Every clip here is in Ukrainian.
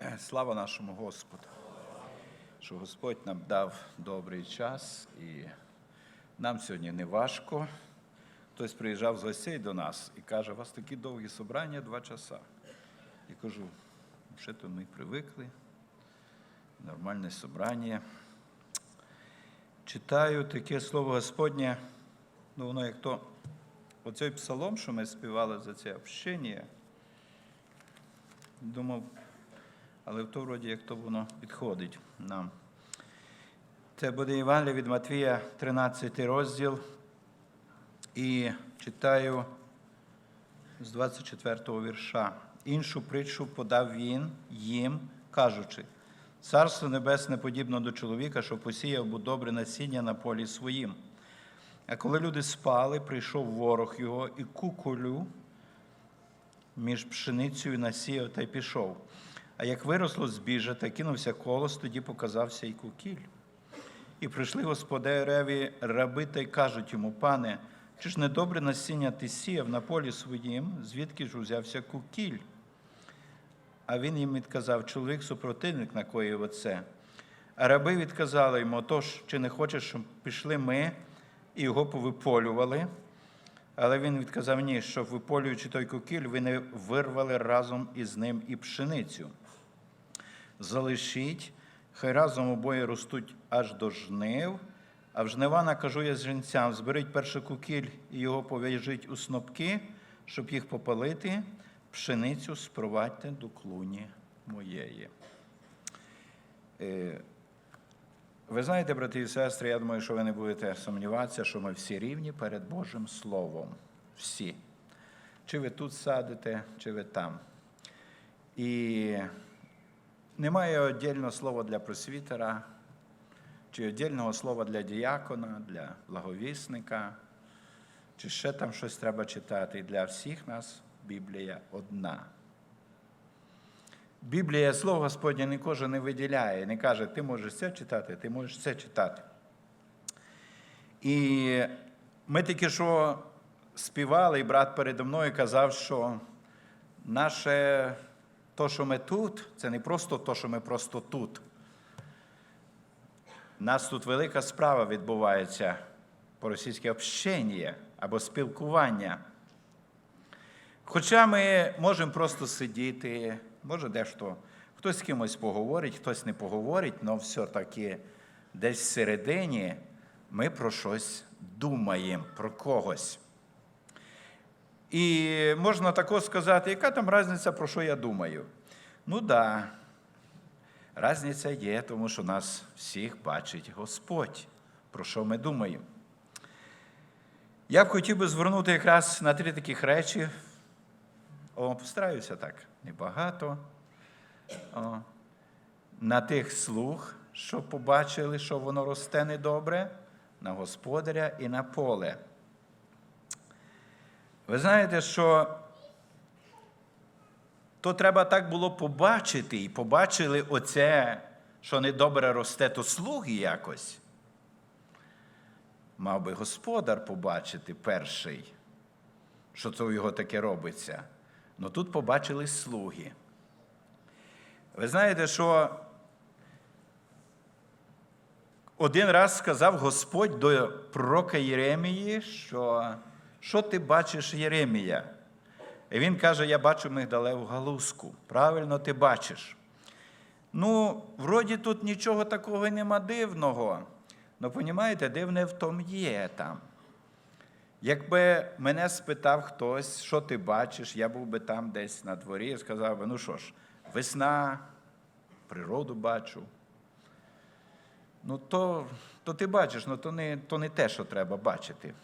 Слава нашому Господу, що Господь нам дав добрий час і нам сьогодні не важко. Хтось приїжджав з гостей до нас і каже, у вас такі довгі собрання два часа. Я кажу, що то ми привикли, нормальне собрання. Читаю таке слово Господнє, ну воно як то, оцей псалом, що ми співали за це общення, думав, але в то вроді як то воно підходить нам. Це буде Євангелія від Матвія, 13 розділ. І читаю з 24 го вірша. Іншу притчу подав він їм, кажучи, Царство Небесне подібно до чоловіка, що посіяв був добре насіння на полі своїм. А коли люди спали, прийшов ворог його і куколю між пшеницею насіяв та й пішов. А як виросло збіжжя та кинувся колос, тоді показався і кукіль. І прийшли господареві раби та й кажуть йому, пане, чи ж недобре насіння ти сіяв на полі своїм, звідки ж узявся кукіль? А він їм відказав, чоловік супротивник накоїв оце. А раби відказали йому, отож, чи не хочеш, щоб пішли ми і його повиполювали? Але він відказав, ні, щоб виполюючи той кукіль, ви не вирвали разом із ним і пшеницю. Залишіть, хай разом обоє ростуть аж до жнив, а в жнива накажу я жінцям, зберіть перший кукіль і його пов'яжіть у снопки, щоб їх попалити, пшеницю спровадьте до клуні моєї. Е, Ви знаєте, брати і сестри, я думаю, що ви не будете сумніватися, що ми всі рівні перед Божим Словом. Всі. Чи ви тут садите, чи ви там. І немає віддільного слова для просвітера, чи віддільного слова для діякона, для благовісника, чи ще там щось треба читати. І для всіх нас Біблія одна. Біблія, слово Господнє кожен не виділяє, не каже, ти можеш це читати, ти можеш це читати. І ми тільки що співали, і брат передо мною казав, що наше то, що ми тут, це не просто то, що ми просто тут. У нас тут велика справа відбувається по-російськи общення або спілкування. Хоча ми можемо просто сидіти, може дещо хтось з кимось поговорить, хтось не поговорить, але все-таки десь всередині ми про щось думаємо, про когось. І можна також сказати, яка там різниця, про що я думаю? Ну да, різниця є, тому що нас всіх бачить Господь, про що ми думаємо. Я б хотів би звернути якраз на три таких речі. О, постараюся так, небагато. О, на тих слуг, що побачили, що воно росте недобре, на господаря і на поле. Ви знаєте, що то треба так було побачити, і побачили оце, що недобре росте, то слуги якось. Мав би господар побачити перший, що це у його таке робиться. Ну тут побачили слуги. Ви знаєте, що один раз сказав Господь до пророка Єремії, що що ти бачиш, Єремія? І він каже: Я бачу мигдалеву галузку. Правильно ти бачиш. Ну, вроді тут нічого такого нема дивного. Ну, розумієте, дивне в тому є там. Якби мене спитав хтось, що ти бачиш, я був би там десь на дворі і сказав би, ну що ж, весна, природу бачу. Ну, то то ти бачиш, ну то не, то не те, що треба бачити.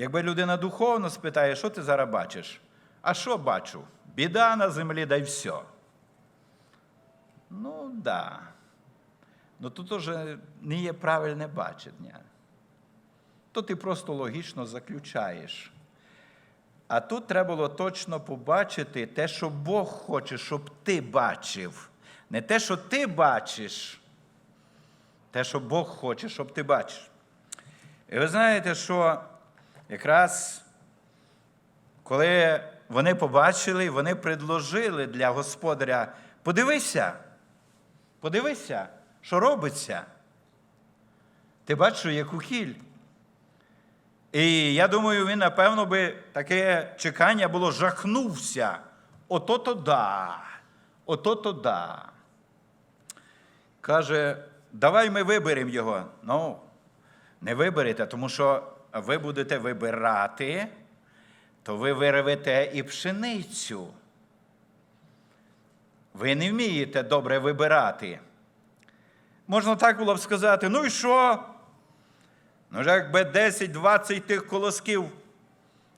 Якби людина духовно спитає, що ти зараз бачиш? А що бачу? Біда на землі, да й все. Ну. Да. Ну, то теж не є правильне бачення. То ти просто логічно заключаєш. А тут треба було точно побачити те, що Бог хоче, щоб ти бачив. Не те, що ти бачиш, те, що Бог хоче, щоб ти бачиш. І ви знаєте, що якраз коли вони побачили, вони предложили для господаря подивися, подивися, що робиться. Ти бачиш, яку кіль. І я думаю, він, напевно, би таке чекання було жахнувся. Ото-то да, ото-то да. Каже, давай ми виберемо його. Ну, не виберете, тому що ви будете вибирати, то ви вирвете і пшеницю. Ви не вмієте добре вибирати. Можна так було б сказати, ну і що? Ну, якби 10-20 тих колосків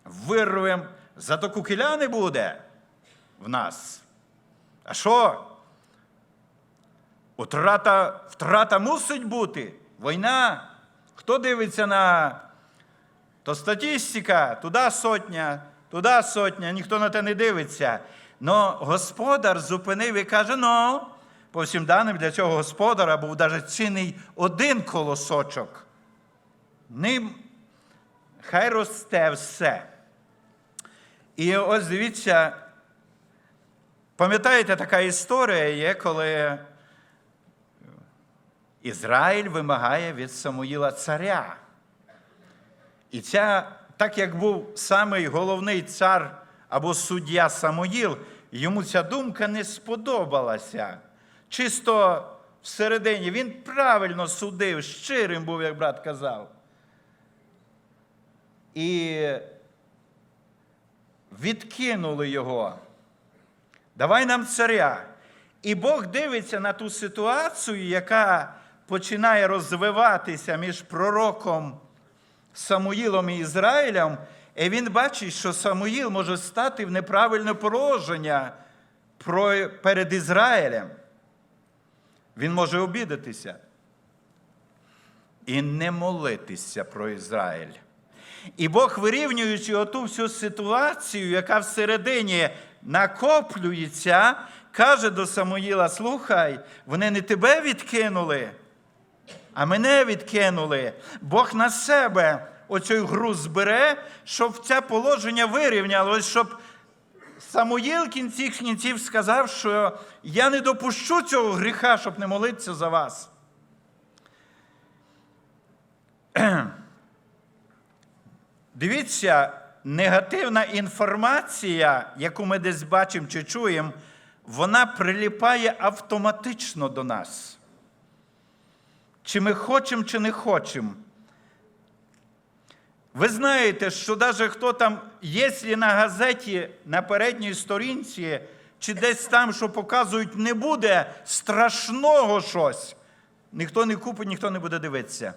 вирвем, зато кукіля не буде в нас. А що? Утрата, втрата мусить бути. Війна. Хто дивиться на то статистика, туди сотня, туди сотня, ніхто на те не дивиться. Но господар зупинив і каже: ну, по всім даним для цього господара був навіть цінний один колосочок. Ним хай росте все. І ось дивіться, пам'ятаєте, така історія є, коли Ізраїль вимагає від Самуїла царя. І ця, так як був самий головний цар або суддя Самуїл, йому ця думка не сподобалася. Чисто всередині він правильно судив, щирим був, як брат казав. І відкинули його. Давай нам царя. І Бог дивиться на ту ситуацію, яка починає розвиватися між пророком Самуїлом і Ізраїлем, і він бачить, що Самуїл може стати в неправильне положення перед Ізраїлем. Він може обідатися і не молитися про Ізраїль. І Бог, вирівнюючи оту всю ситуацію, яка всередині накоплюється, каже до Самуїла: слухай, вони не тебе відкинули, а мене відкинули. Бог на себе оцей груз збере, щоб це положення вирівнялось, щоб Самуїл кінці кінців сказав, що я не допущу цього гріха, щоб не молитися за вас. Дивіться, негативна інформація, яку ми десь бачимо чи чуємо, вона приліпає автоматично до нас. Чи ми хочемо, чи не хочемо. Ви знаєте, що навіть хто там, якщо на газеті на передній сторінці, чи десь там, що показують, не буде страшного щось, ніхто не купить, ніхто не буде дивитися.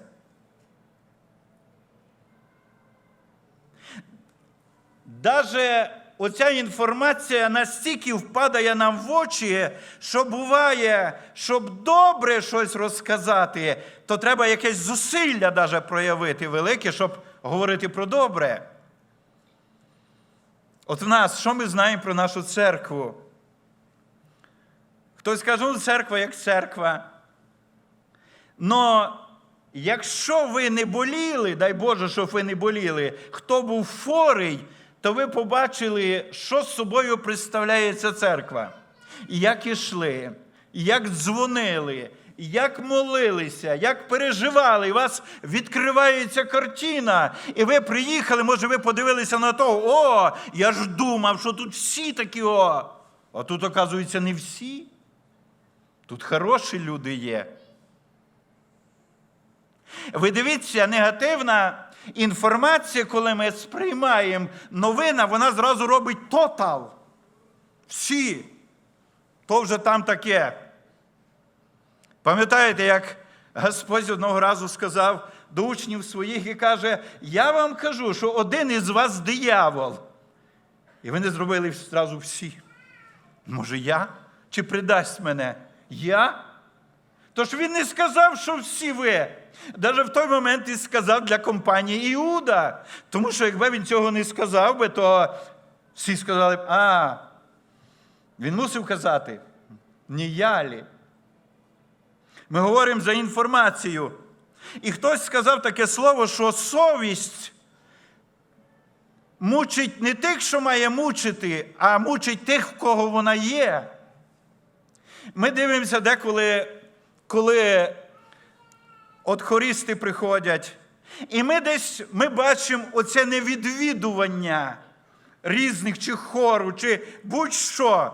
Даже оця інформація настільки впадає нам в очі, що буває, щоб добре щось розказати, то треба якесь зусилля даже проявити велике, щоб говорити про добре. От в нас, що ми знаємо про нашу церкву? Хтось каже, ну, церква як церква. Но якщо ви не боліли, дай Боже, щоб ви не боліли, хто був хворий, то ви побачили, що з собою представляє ця церква. Як ішли, як дзвонили, як молилися, як переживали, і у вас відкривається картина. І ви приїхали, може, ви подивилися на того, о, я ж думав, що тут всі такі о. А тут, оказується, не всі. Тут хороші люди є. Ви дивіться, негативна інформація, коли ми сприймаємо новина, вона зразу робить тотал. Всі. То вже там таке. Пам'ятаєте, як Господь одного разу сказав до учнів своїх і каже: Я вам кажу, що один із вас диявол. І вони зробили зразу всі. Може, я? Чи придасть мене? Я? Тож він не сказав, що всі ви. Навіть в той момент і сказав для компанії Іуда. Тому що якби він цього не сказав би, то всі сказали б, а, він мусив казати, я. Ми говоримо за інформацію. І хтось сказав таке слово, що совість мучить не тих, що має мучити, а мучить тих, в кого вона є. Ми дивимося деколи, коли от хористи приходять, і ми десь ми бачимо оце невідвідування різних чи хору, чи будь-що,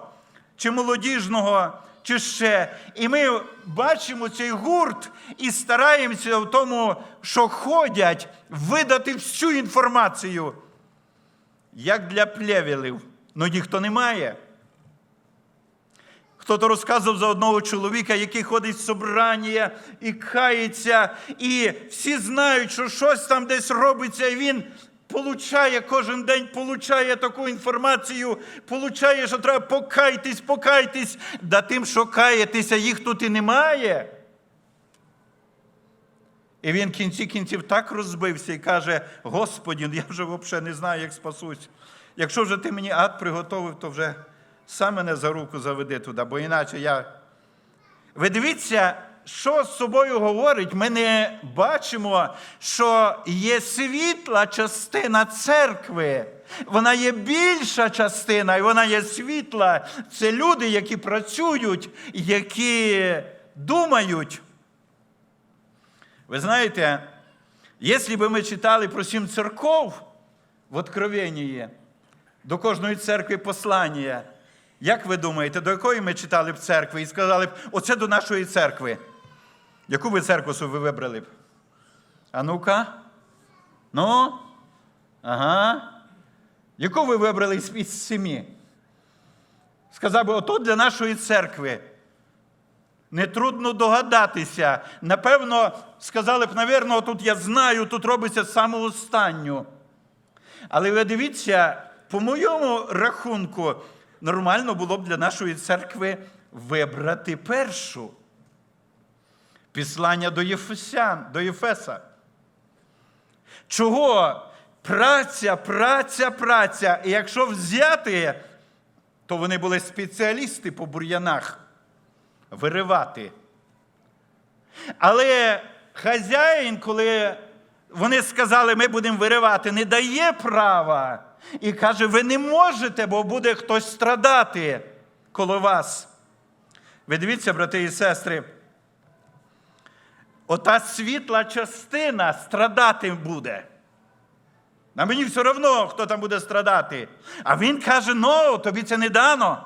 чи молодіжного, чи ще. І ми бачимо цей гурт і стараємося в тому, що ходять, видати всю інформацію, як для плевелів. Ну ніхто не має. Хто-то розказував за одного чоловіка, який ходить в собрання і кається, і всі знають, що щось там десь робиться, і він получає кожен день, получає таку інформацію, получає, що треба покайтесь, покайтесь, да тим, що каєтеся, їх тут і немає. І він в кінці кінців так розбився і каже: Господі, я вже взагалі не знаю, як спасусь. Якщо вже ти мені ад приготовив, то вже сам мене за руку заведи туди, бо іначе я. Ви дивіться, що з собою говорить, ми не бачимо, що є світла частина церкви. Вона є більша частина, і вона є світла. Це люди, які працюють, які думають. Ви знаєте, якщо б ми читали про сім церков в Откровенні, до кожної церкви послання, як ви думаєте, до якої ми читали б церкви і сказали б, оце до нашої церкви? Яку ви церкву собі вибрали б? А ну-ка? Ну? Ага. Яку ви вибрали із- сімі? Сказав би, ото для нашої церкви. Нетрудно догадатися. Напевно, сказали б, навірно, тут я знаю, тут робиться саме останню. Але ви дивіться, по моєму рахунку, нормально було б для нашої церкви вибрати першу. Післання до Єфесян, до Єфеса. Чого? Праця, праця, праця. І якщо взяти, то вони були спеціалісти по бур'янах виривати. Але хазяїн, коли вони сказали, ми будемо виривати, не дає права. І каже, ви не можете, бо буде хтось страдати коло вас. Ви дивіться, брати і сестри, ота світла частина страдати буде. На мені все одно, хто там буде страдати. А він каже: ну, тобі це не дано.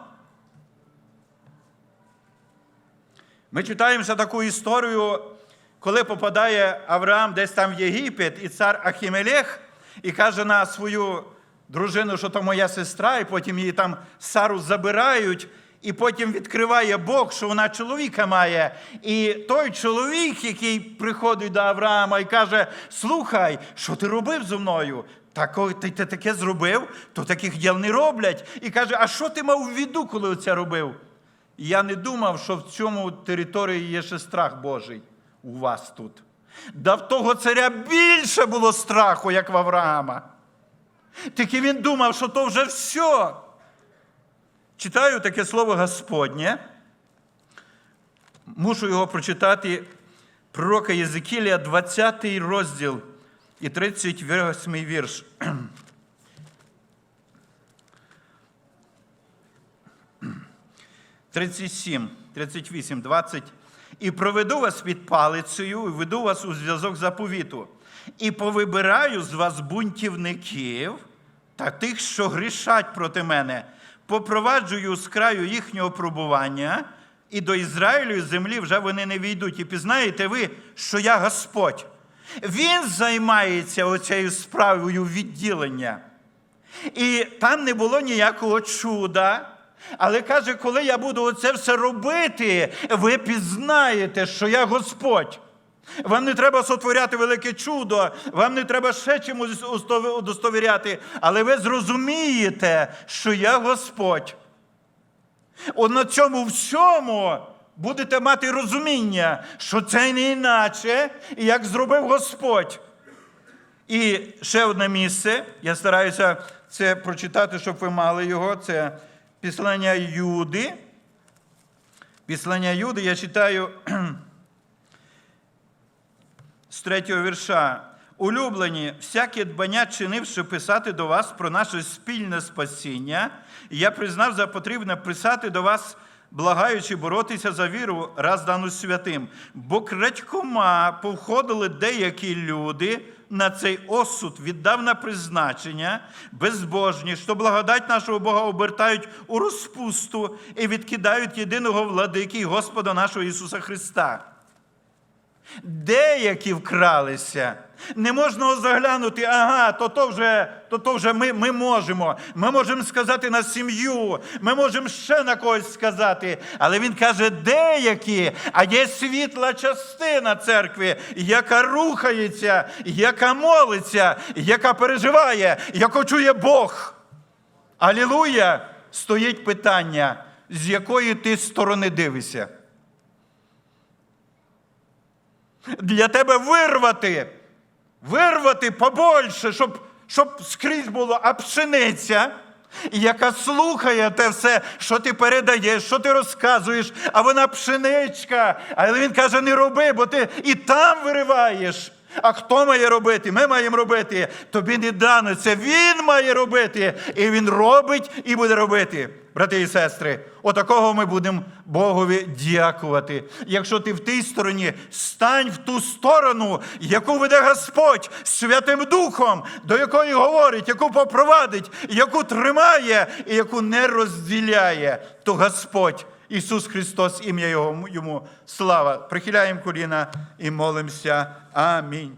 Ми читаємося таку історію, коли попадає Авраам десь там в Єгипет, і цар Ахімелех, і каже на свою дружину, що то моя сестра, і потім її там Сару забирають, і потім відкриває Бог, що вона чоловіка має. І той чоловік, який приходить до Авраама і каже: Слухай, що ти робив зі мною? Тако, ти, ти таке зробив, то таких діл не роблять. І каже, а що ти мав в віду, коли це робив? Я не думав, що в цьому території є ще страх Божий у вас тут. Да в того царя більше було страху, як в Авраама. Тільки він думав, що то вже все. Читаю таке слово Господнє. Мушу його прочитати пророка Єзекілія, 20 розділ і 38 вірш. 37, 38, 20. І проведу вас під палицею, і веду вас у зв'язок заповіту. І повибираю з вас бунтівників та тих, що грішать проти мене, попроваджую з краю їхнього пробування, і до Ізраїлю і землі вже вони не війдуть. І пізнаєте ви, що я Господь. Він займається оцією справою відділення. І там не було ніякого чуда. Але каже, коли я буду оце все робити, ви пізнаєте, що я Господь. Вам не треба сотворяти велике чудо, вам не треба ще чимось удостовіряти, але ви зрозумієте, що я Господь. От на цьому всьому будете мати розуміння, що це не іначе, як зробив Господь. І ще одне місце. Я стараюся це прочитати, щоб ви мали його. Це післання Юди. Післання Юди я читаю з третього вірша. Улюблені, всяке дбання чинив, щоб писати до вас про наше спільне спасіння. І я признав за потрібне писати до вас благаючи боротися за віру, раз дану святим. Бо крадькома повходили деякі люди на цей осуд, віддав на призначення, безбожні, що благодать нашого Бога обертають у розпусту і відкидають єдиного владики Господа нашого Ісуса Христа. Деякі вкралися. Не можна заглянути, ага, то то вже, то то вже ми, ми можемо. Ми можемо сказати на сім'ю, ми можемо ще на когось сказати. Але він каже, деякі, а є світла частина церкви, яка рухається, яка молиться, яка переживає, яку чує Бог. Алілуя! Стоїть питання, з якої ти сторони дивишся. Для тебе вирвати, вирвати побольше, щоб, щоб скрізь було, а пшениця, яка слухає те все, що ти передаєш, що ти розказуєш, а вона пшеничка. Але він каже: не роби, бо ти і там вириваєш. А хто має робити? Ми маємо робити. Тобі не дано. Це він має робити. І він робить і буде робити. Брати і сестри, отакого ми будемо Богові дякувати. Якщо ти в тій стороні, стань в ту сторону, яку веде Господь Святим Духом, до якої говорить, яку попровадить, яку тримає і яку не розділяє, то Господь. Ісус Христос, ім'я йому слава. Прихиляємо коліна і молимося. Амінь.